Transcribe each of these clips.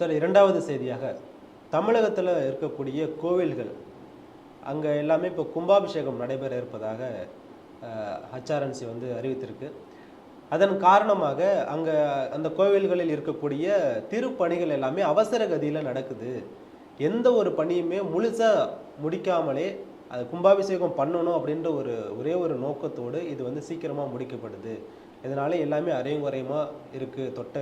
Sir இரண்டாவது செய்தியாக தமிழகத்தில் இருக்கக்கூடிய கோவில்கள் அங்கே எல்லாமே இப்போ கும்பாபிஷேகம் நடைபெற இருப்பதாக ஹச்ஆர்என்சி வந்து அறிவித்திருக்கு. அதன் காரணமாக அங்கே அந்த கோவில்களில் இருக்கக்கூடிய திருப்பணிகள் எல்லாமே அவசர கதியில் நடக்குது. எந்த ஒரு பணியுமே முழுசாக முடிக்காமலே அது கும்பாபிஷேகம் பண்ணணும் அப்படின்ற ஒரு ஒரே ஒரு நோக்கத்தோடு இது வந்து சீக்கிரமாக முடிக்கப்படுது. இதனால் எல்லாமே அரையும் குறையுமாக இருக்குது தொட்ட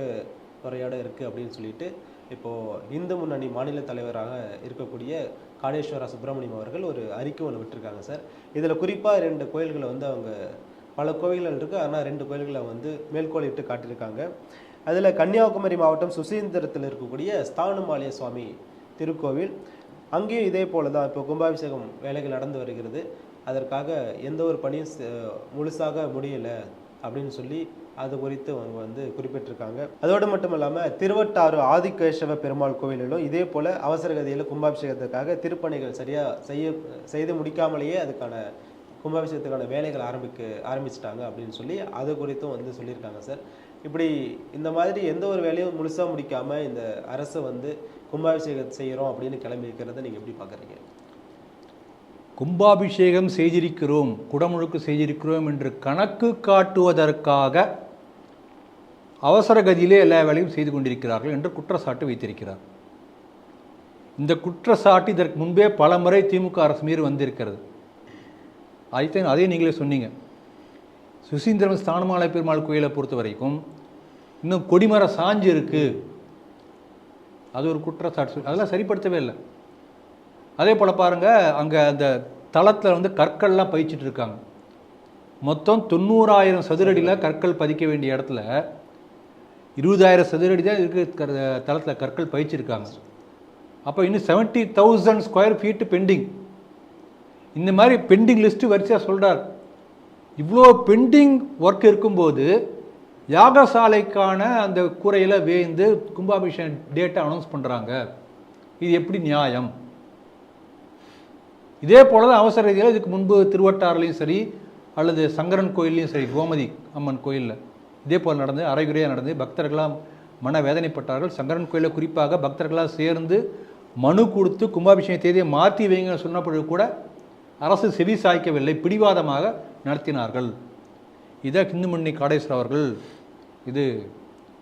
குறையோடு இருக்குது அப்படின்னு சொல்லிட்டு இப்போது இந்து முன்னணி மாநில தலைவராக இருக்கக்கூடிய காடேஸ்வரா சுப்பிரமணியம் அவர்கள் ஒரு அறிக்கை ஒன்று விட்டுருக்காங்க சார். இதில் குறிப்பாக ரெண்டு கோயில்களை வந்து அவங்க பல கோயில்கள் இருக்குது ஆனால் ரெண்டு கோயில்களை வந்து மேற்கோளிட்டு காட்டியிருக்காங்க. அதில் கன்னியாகுமரி மாவட்டம் சுசீந்திரத்தில் இருக்கக்கூடிய ஸ்தானமாலய சுவாமி திருக்கோவில். அங்கேயும் இதே போல தான் இப்போ கும்பாபிஷேகம் வேலைகள் நடந்து வருகிறது. அதற்காக எந்த ஒரு பணியும் முழுசாக முடியலை. அப்படின்னு சொல்லி அது குறித்து அவங்க வந்து குறிப்பிட்டிருக்காங்க. அதோடு மட்டும் இல்லாமல் திருவட்டாறு ஆதிகேசவ பெருமாள் கோவிலிலும் இதே போல் அவசர கதியில் கும்பாபிஷேகத்துக்காக திருப்பணிகள் சரியாக செய்ய செய்து முடிக்காமலேயே அதுக்கான கும்பாபிஷேகத்துக்கான வேலைகள் ஆரம்பிக்க ஆரம்பிச்சிட்டாங்க அப்படின்னு சொல்லி அது குறித்தும் வந்து சொல்லியிருக்காங்க சார். இப்படி இந்த மாதிரி எந்த ஒரு வேலையும் முழுசாக முடிக்காமல் இந்த அரசு வந்து கும்பாபிஷேகம் செய்கிறோம் அப்படின்னு கிளம்பி இருக்கிறத நீங்கள் எப்படி பார்க்குறீங்க கும்பாபிஷேகம் செய்திருக்கிறோம் குடமுழுக்கு செய்திருக்கிறோம் என்று கணக்கு காட்டுவதற்காக அவசர கதியிலே எல்லா வேலையும் செய்து கொண்டிருக்கிறார்கள் என்று குற்றச்சாட்டு வைத்திருக்கிறார். இந்த குற்றச்சாட்டு இதற்கு முன்பே பல முறை திமுக அரசு மீறி வந்திருக்கிறது. அதைத்தான் அதே நீங்களே சொன்னீங்க. சுசீந்திரம் ஸ்தானமாலை பெருமாள் கோயிலை பொறுத்த வரைக்கும் இன்னும் கொடிமரம் சாஞ்சு இருக்குது அது ஒரு குற்றச்சாட்டு. அதெல்லாம் சரிப்படுத்தவே இல்லை. அதே போல் பாருங்கள் அங்கே அந்த தளத்தில் வந்து கற்கள்லாம் பயிச்சிட்டு இருக்காங்க. மொத்தம் தொண்ணூறாயிரம் சதுரடியில் கற்கள் பதிக்க வேண்டிய இடத்துல இருபதாயிரம் சதுரடி தான் இருக்கிற தளத்தில் கற்கள் பயிச்சிருக்காங்க. அப்போ இன்னும் seventy thousand square feet pending இந்த மாதிரி பெண்டிங் லிஸ்ட்டு வரிசையாக சொல்கிறார் இவ்வளோ பெண்டிங் ஒர்க் இருக்கும்போது யாகசாலைக்கான அந்த கூரையில் வேந்து கும்பாபிஷேகம் டேட்டை அனௌன்ஸ் பண்ணுறாங்க இது எப்படி நியாயம்? இதே போல தான் அவசர ரீதியில் இதுக்கு முன்பு திருவட்டாறுலையும் சரி அல்லது சங்கரன் கோயில்லையும் சரி கோமதி அம்மன் கோயிலில் இதே போல் நடந்து அரைகுறையாக நடந்து பக்தர்களாக மன வேதனைப்பட்டார்கள் சங்கரன் கோயிலில் குறிப்பாக பக்தர்களாக சேர்ந்து மனு கொடுத்து கும்பாபிஷேக தேதியை மாற்றி வைங்கன்னு சொன்னபொழுது கூட அரசு செவி சாய்க்கவில்லை பிடிவாதமாக நடத்தினார்கள். இதை இந்து காடேஸ்வர் அவர்கள் இது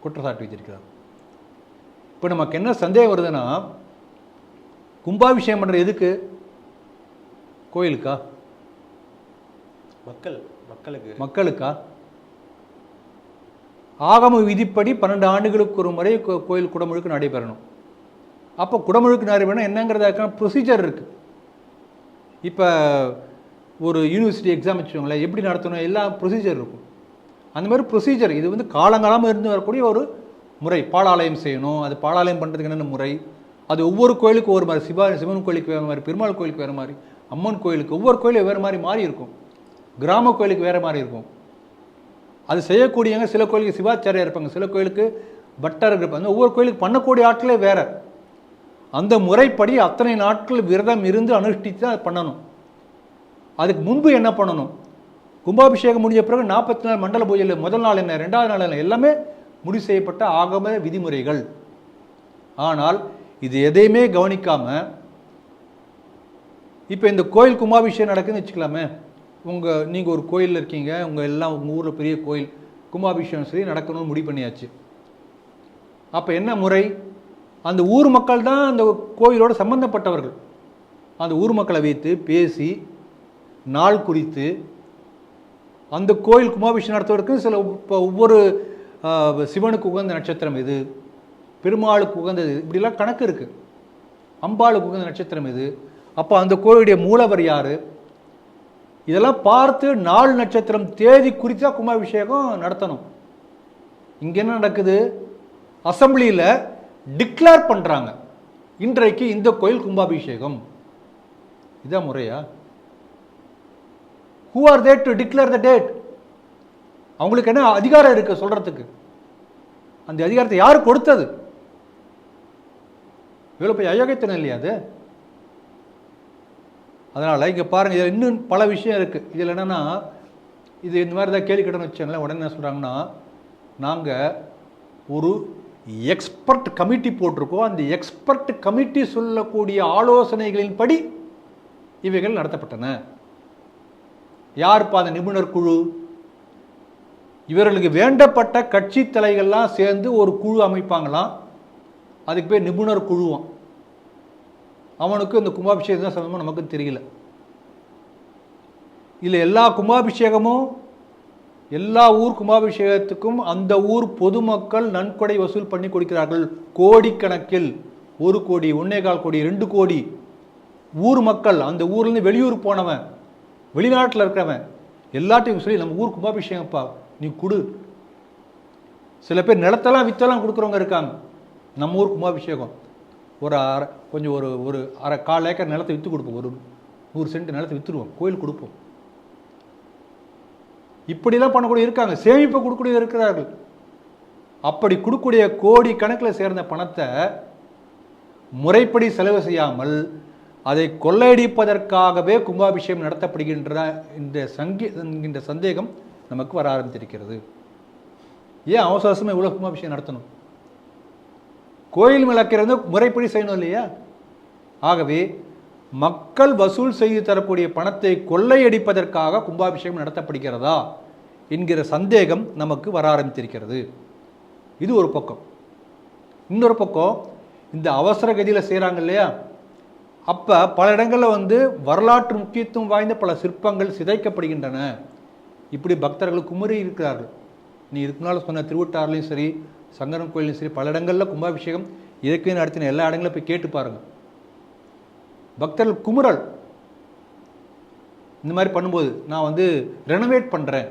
குற்றச்சாட்டு வைத்திருக்கிறார். இப்போ நமக்கு என்ன சந்தேகம் வருதுன்னா கும்பாபிஷேகம் பண்ணுறது எதுக்கு? கோயிலுக்கா? மக்கள் மக்களுக்கு. மக்களுக்கா? ஆகம விதிப்படி பன்னெண்டு ஆண்டுகளுக்கு ஒரு முறை கோயில் குடமுழுக்கு நடைபெறணும். அப்போ குடமுழுக்கு நடைபெறணும் என்னங்கிறதுக்கான ப்ரொசீஜர் இருக்குது இப்போ ஒரு யூனிவர்சிட்டி எக்ஸாம் வச்சுக்கோங்களேன் எப்படி நடத்தணும் எல்லா ப்ரொசீஜர் இருக்கும். அந்த மாதிரி ப்ரொசீஜர் இது வந்து காலங்காலமாக இருந்து வரக்கூடிய ஒரு முறை. பாலாலயம் செய்யணும் அது பாலாலயம் பண்ணுறதுக்கு என்னென்ன முறை? அது ஒவ்வொரு கோயிலுக்கும் ஒவ்வொரு மாதிரி சிவா சிவன் கோயிலுக்கு வேறு மாதிரி பெருமாள் கோயிலுக்கு வேறு மாதிரி. அம்மன் கோயிலுக்கு ஒவ்வொரு கோயிலும் வேறு மாதிரி மாறி இருக்கும். கிராம கோயிலுக்கு வேறு மாதிரி இருக்கும். அது செய்யக்கூடியவங்க சில கோயிலுக்கு சிவாச்சாரியாக இருப்பாங்க சில கோயிலுக்கு பட்டர் இருப்பாங்க. ஒவ்வொரு கோயிலுக்கு பண்ணக்கூடிய ஆட்களே வேறு. அந்த முறைப்படி அத்தனை நாட்கள் விரதம் இருந்து அனுஷ்டித்து அதை பண்ணணும். அதுக்கு முன்பு என்ன பண்ணணும்? கும்பாபிஷேகம் முடிஞ்ச பிறகு நாற்பத்தி நாலு மண்டல பூஜையில் முதல் நாள் என்ன ரெண்டாவது நாள் என்ன? எல்லாமே முடிவு செய்யப்பட்ட ஆகம விதிமுறைகள். ஆனால் இது எதையுமே கவனிக்காமல் இப்போ இந்த கோயில் கும்பாபிஷேகம் நடக்குதுன்னு வச்சுக்கலாமே. உங்கள் நீங்கள் ஒரு கோயிலில் இருக்கீங்க உங்கள் எல்லாம் உங்கள் ஊரில் பெரிய கோயில் கும்பாபிஷேகம் சரி நடக்கணும்னு முடிவு பண்ணியாச்சு. அப்போ என்ன முறை? அந்த ஊர் மக்கள் தான் அந்த கோயிலோட சம்பந்தப்பட்டவர்கள். அந்த ஊர் மக்களை வைத்து பேசி நாள் குறித்து அந்த கோயில் கும்பாபிஷேகம் நடத்துவதற்கு சில இப்போ ஒவ்வொரு சிவனுக்கு உகந்த நட்சத்திரம் இது பெருமாளுக்கு உகந்தது இப்படிலாம் கணக்கு இருக்குது அம்பாளுக்கு உகந்த நட்சத்திரம் இது அப்போ அந்த கோயிலுடைய மூலவர் யார்? இதெல்லாம் பார்த்து நாள் நட்சத்திரம் தேதி குறித்தா கும்பாபிஷேகம் நடத்தணும். இங்கே என்ன நடக்குது? அசம்பிளியில் டிக்ளேர் பண்ணுறாங்க இன்றைக்கு இந்த கோயில் கும்பாபிஷேகம். இதான் முறையா? Who are that to declare the date அவங்களுக்கு என்ன அதிகாரம் இருக்கு சொல்றதுக்கு? அந்த அதிகாரத்தை யார் கொடுத்தது? இவ்வளோ போய் அயோக்கியத்தனம் இல்லையா அது? அதனால் இங்கே பாருங்கள் இதில் இன்னும் பல விஷயம் இருக்குது இதில் என்னென்னா இது இந்த மாதிரி தான் கேள்வி கேட்டோன்னு வச்சாங்களேன் உடனே என்ன சொல்கிறாங்கன்னா நாங்கள் ஒரு எக்ஸ்பர்ட் கமிட்டி போட்டிருக்கோம். அந்த எக்ஸ்பர்ட் கமிட்டி சொல்லக்கூடிய ஆலோசனைகளின்படி இவைகள் நடத்தப்பட்டன. யாருப்பா அந்த நிபுணர் குழு? இவர்களுக்கு வேண்டப்பட்ட கட்சி தலைகள்லாம் சேர்ந்து ஒரு குழு அமைப்பாங்களாம். அதுக்கு பேர் நிபுணர் குழுவான் அவனுக்கு இந்த கும்பாபிஷேகம் தான் சம்பந்தமாக நமக்கு தெரியல. இதில் எல்லா கும்பாபிஷேகமும் எல்லா ஊர் கும்பாபிஷேகத்துக்கும் அந்த ஊர் பொதுமக்கள் நன்கொடை வசூல் பண்ணி கொடுக்கிறார்கள். கோடிக்கணக்கில் ஒரு கோடி ஒன்னே கால் கோடி ரெண்டு கோடி ஊர் மக்கள் அந்த ஊர்லேருந்து வெளியூர் போனவன் வெளிநாட்டில் இருக்கிறவன் எல்லாத்தையும் சொல்லி நம்ம ஊர் கும்பாபிஷேகம்ப்பா நீ கொடு. சில பேர் நிலத்தெல்லாம் வித்தெல்லாம் கொடுக்குறவங்க இருக்காங்க. நம்ம ஊர் கும்பாபிஷேகம். ஒரு அரை கொஞ்சம் ஒரு ஒரு அரை கால் ஏக்கர் நிலத்தை விற்று கொடுப்போம். ஒரு நூறு சென்ட் நிலத்தை விற்றுருவோம் கோயில் கொடுப்போம். இப்படிலாம் பண்ணக்கூடிய இருக்காங்க. சேமிப்பை கொடுக்கக்கூடிய இருக்கிறார்கள். அப்படி கொடுக்கக்கூடிய கோடி கணக்கில் சேர்ந்த பணத்தை முறைப்படி செலவு செய்யாமல் அதை கொள்ளையடிப்பதற்காகவே கும்பாபிஷேகம் நடத்தப்படுகின்ற இந்த சங்கி என்கின்ற சந்தேகம் நமக்கு வர ஆரம்பித்திருக்கிறது. ஏன் அவசர அவசரமாக இவ்வளோ கும்பாபிஷேகம் நடத்தணும்? கோயில் விளக்கிறது முறைப்படி செய்யணும் இல்லையா? ஆகவே மக்கள் வசூல் செய்து தரக்கூடிய பணத்தை கொள்ளையடிப்பதற்காக கும்பாபிஷேகம் நடத்தப்படுகிறதா என்கிற சந்தேகம் நமக்கு வர ஆரம்பித்திருக்கிறது. இது ஒரு பக்கம். இன்னொரு பக்கம் இந்த அவசர கதியில் செய்கிறாங்க இல்லையா? அப்போ பல இடங்களில் வந்து வரலாற்று முக்கியத்துவம் வாய்ந்த பல சிற்பங்கள் சிதைக்கப்படுகின்றன. இப்படி பக்தர்கள் குமரி இருக்கிறார்கள். நீ இதுக்கு முன்னால் சொன்ன திருவட்டாறுலையும் சரி சங்கரன் கோயிலும் சரி பல இடங்களில் கும்பாபிஷேகம் இயற்கை நடத்தின எல்லா இடங்களும் போய் கேட்டு பாருங்கள் பக்தர்கள் குமுறல் இந்த மாதிரி பண்ணும்போது நான் வந்து ரெனோவேட் பண்ணுறேன்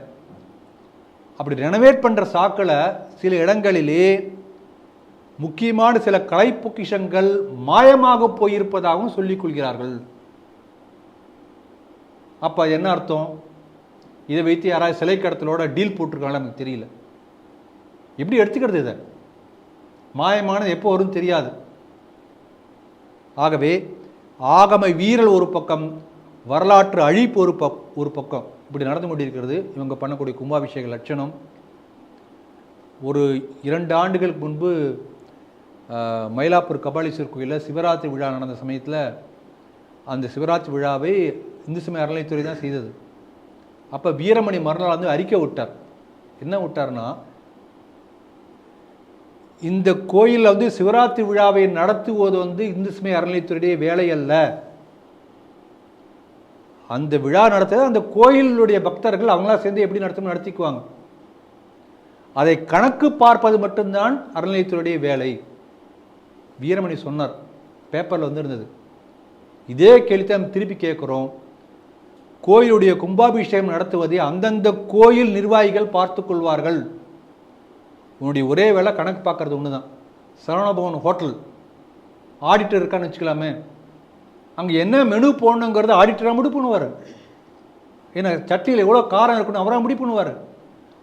அப்படி ரெனோவேட் பண்ணுற சாக்களை சில இடங்களிலே முக்கியமான சில கலை பொக்கிஷங்கள் மாயமாக போயிருப்பதாகவும் சொல்லிக் கொள்கிறார்கள். அப்போ என்ன அர்த்தம்? இதை வைத்து யாராவது சிலை கடத்தலோட டீல் போட்டிருக்காங்களா எனக்கு தெரியல. எப்படி எடுத்துக்கிறது இதை? மாயமானது எப்போ வரும் தெரியாது. ஆகவே ஆகம வீரல் ஒரு பக்கம் வரலாற்று அழிப்பு ஒரு பக் ஒரு பக்கம். இப்படி நடந்து கொண்டிருக்கிறது இவங்க பண்ணக்கூடிய கும்பாபிஷேக லட்சணம். ஒரு இரண்டு ஆண்டுகளுக்கு முன்பு மயிலாப்பூர் கபாலீஸ்வரர் கோயிலில் சிவராத்திரி விழா நடந்த சமயத்தில் அந்த சிவராத்திரி விழாவை இந்து சமய அறநிலைத்துறை தான் செய்தது. அப்போ வீரமணி மறுநாள் வந்து அறிக்கை விட்டார். என்ன விட்டார்னா இந்த கோயிலில் வந்து சிவராத்திரி விழாவை நடத்துவது வந்து இந்து சமய அறநிலையத்துறையுடைய வேலை அல்ல. அந்த விழா நடத்துறது அந்த கோயிலுடைய பக்தர்கள் அவங்களா சேர்ந்து எப்படி நடத்தணும் நடத்திக்குவாங்க. அதை கணக்கு பார்ப்பது மட்டும்தான் அறநிலையத்துறையுடைய வேலை. வீரமணி சொன்னார். பேப்பரில் வந்து இருந்தது இதே கேள்வி தான் திருப்பி கேட்குறோம். கோயிலுடைய கும்பாபிஷேகம் நடத்துவதை அந்தந்த கோயில் நிர்வாகிகள் பார்த்துக்கொள்வார்கள் கொள்வார்கள். உன்னுடைய ஒரே வேலை கணக்கு பார்க்கறது ஒன்று தான் சரவணபவன் ஹோட்டல். ஆடிட்டர் இருக்கான்னு வச்சுக்கலாமே. அங்கே என்ன மெனு போடணுங்கிறத ஆடிட்டராக முடிவு பண்ணுவார். ஏன்னா சட்டியில் எவ்வளோ காரம் இருக்கணும் அவராக முடிவு பண்ணுவார்.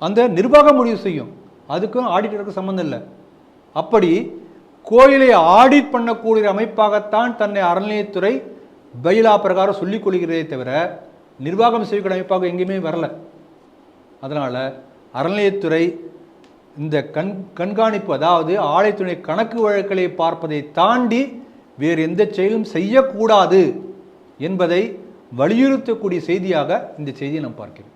அந்த நிர்வாகம் முடிவு செய்யும். அதுக்கும் ஆடிட்டருக்கும் சம்மந்தம் இல்லை. அப்படி கோயிலை ஆடிட் பண்ணக்கூடிய அமைப்பாகத்தான் தன்னை அறநிலையத்துறை பயிலா பிரகாரம் சொல்லிக் கொள்கிறதே தவிர நிர்வாகம் செய்யக்கூடிய அமைப்பாக எங்கேயுமே வரல. அதனால் அறநிலையத்துறை இந்த கண் கண்காணிப்பு அதாவது ஆலைத்துறை கணக்கு வழக்குகளை பார்ப்பதை தாண்டி வேறு எந்த செயலும் செய்யக்கூடாது என்பதை வலியுறுத்தக்கூடிய செய்தியாக இந்த செய்தியை நாம் பார்க்கிறோம்.